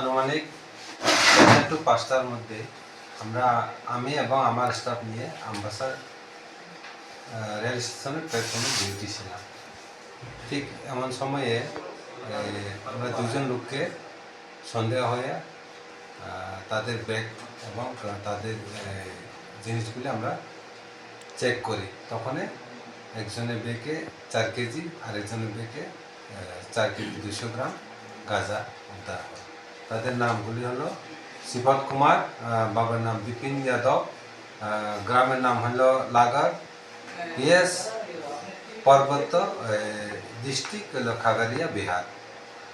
আনুমানিক টু পাঁচটার মধ্যে আমরা, আমি এবং আমার স্টাফ নিয়ে আমবাসার রেল স্টেশনের প্ল্যাটফর্মে ডিউটি ছিলাম। ঠিক এমন সময়ে আমরা দুজন লোককে সন্দেহ হয়ে তাদের ব্যাগ এবং তাদের জিনিসগুলি আমরা চেক করি। তখন একজনের ব্যাগে চার কেজি আর একজনের ব্যাগে চার কেজি দুশো গ্রাম গাঁজা উদ্ধার হয়। তাদের নামগুলি হলো শিবত কুমার বাবার নাম বিপিন যাদব গ্রামের নাম হলো লাগার। পিএস পর্বত ডিস্ট্রিক্ট হলো খাগড়িয়া বিহার।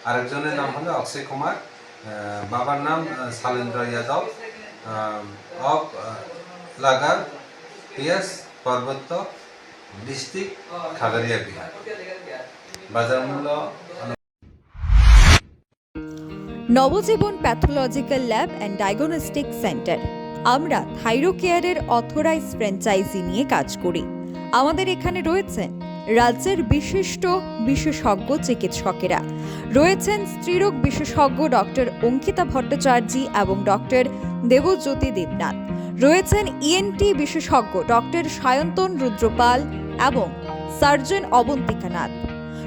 আরেকজনের নাম হলো অক্ষয় কুমার বাবার নাম Shailendra Yadav of Lagar. PS Parbat, district Khagaria Bihar. বাজার মূল্য Nabajiban pathological lab and diagnostic centre. আমরা থাইরোকেয়ারের অথরাইজ ফ্র্যাঞ্চাইজি নিয়ে কাজ করি। আমাদের এখানে রয়েছেন রাজ্যের বিশিষ্ট বিশেষজ্ঞ চিকিৎসকেরা। রয়েছেন স্ত্রীরোগ বিশেষজ্ঞ ডক্টর অঙ্কিতা ভট্টাচার্যী এবং ডক্টর দেবজ্যোতি দেবনাথ। রয়েছেন ইএনটি বিশেষজ্ঞ ডক্টর সায়ন্তন রুদ্রপাল এবং সার্জন অবন্তিকা নাথ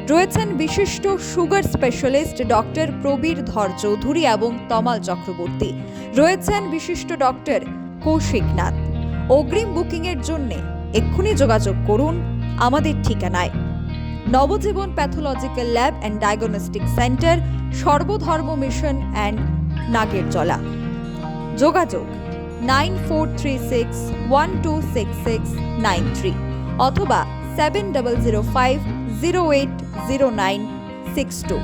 রয়েছেন বিশিষ্ট সুগার স্পেশালিস্ট ডক্টর প্রবীর ধর চৌধুরী এবং তমাল চক্রবর্তী। রয়েছেন বিশিষ্ট ডক্টর কৌশিক নাথ। অগ্রিম বুকিংয়ের জন্য এক্ষুনি যোগাযোগ করুন আমাদের ঠিকানায়। Nabajiban pathological lab and diagnostic centre, Sarbadharma mission and Nagerjala. যোগাযোগ nine four three six one two six six nine three অথবা seven double zero five zero eight zero nine six two